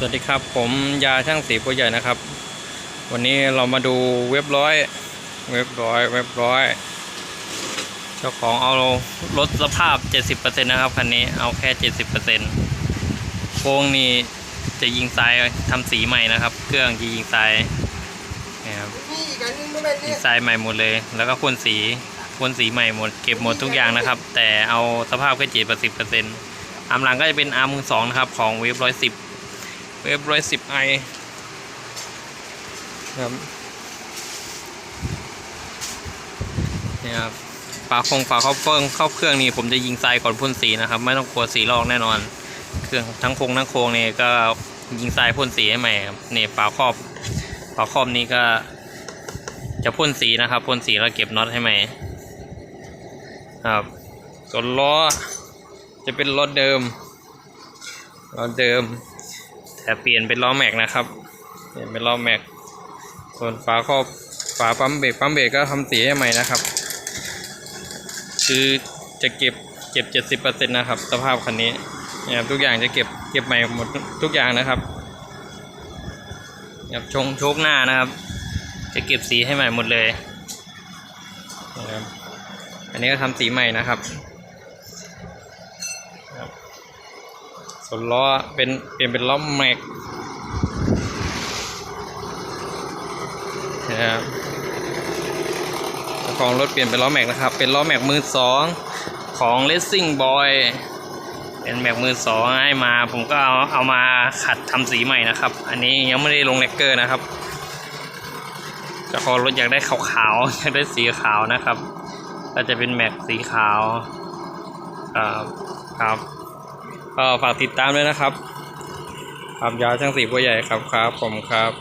สวัสดีครับผมยาช่างสีผู้ใหญ่นะครับ วันนี้เรามาดูเว็บร้อย เว็บร้อยเว็บร้อย เจ้าของเอาลดสภาพ 70%นะครับคันนี้เอาแค่ 70%โค้งนี่จะยิงทรายทำสีใหม่นะครับ เครื่องจะยิงทรายนี่ครับยิงทรายใหม่หมดเลย แล้วก็พ่นสีพ่นสีใหม่หมดเก็บหมดทุกอย่างนะครับ แต่เอาสภาพแค่70%อาร์มหลังก็จะเป็นอาร์มมือสองนะครับของเว็บร้อยสิบ เว็บร้อยสิบไอครับนี่ครับฝาคงฝาเข้าเฟืองเข้าเครื่องนี่ผมจะยิงทรายก่อนพ่นสีนะครับ ไม่ต้องกลัวสีลอกแน่นอน เครื่องทั้งโครงทั้งโครงนี่ก็ยิงทรายพ่นสีให้ใหม่ครับนี่ฝาครอบฝาครอบนี้ก็ จะพ่นสีนะครับพ่นสีแล้วเก็บน็อตให้ใหม่ครับส่วนล้อจะเป็นล้อเดิมล้อเดิม แต่เปลี่ยนเป็นล้อแม็กนะครับ เปลี่ยนเป็นล้อแม็ก ส่วนฝาครอบฝาปั๊มเบรกปั๊มเบรกก็ทำสีให้ใหม่นะครับ คือจะเก็บเก็บเจ็ดสิบเปอร์เซ็นต์นะครับ สภาพคันนี้นี่ยครับทุกอย่างจะเก็บเก็บใหม่หมดทุกอย่างนะครับเนี่ยครับชงโชคหน้านะครับ จะเก็บสีให้ใหม่หมดเลยนะครับอันนี้ก็ทำสีใหม่นะครับ ส่วนล้อเป็นเปลี่ยนเป็นล้อแม็กนะครับของรถเปลี่ยนเป็นล้อแม็กนะครับ เป็นล้อแม็กมือสองของ Racing Boy เป็นแม็กมือสองให้มา ผมก็เอาเอามาขัดทำสีใหม่นะครับ อันนี้ยังไม่ได้ลงแลกเกอร์นะครับเจ้าของรถอยากได้ขาวๆอยากได้สีขาวนะครับ ก็จะเป็นแม็กสีขาวครับครับ ก็ฝากติดตามด้วยนะครับครับยาช่างสีบัวใหญ่ครับครับผมครับ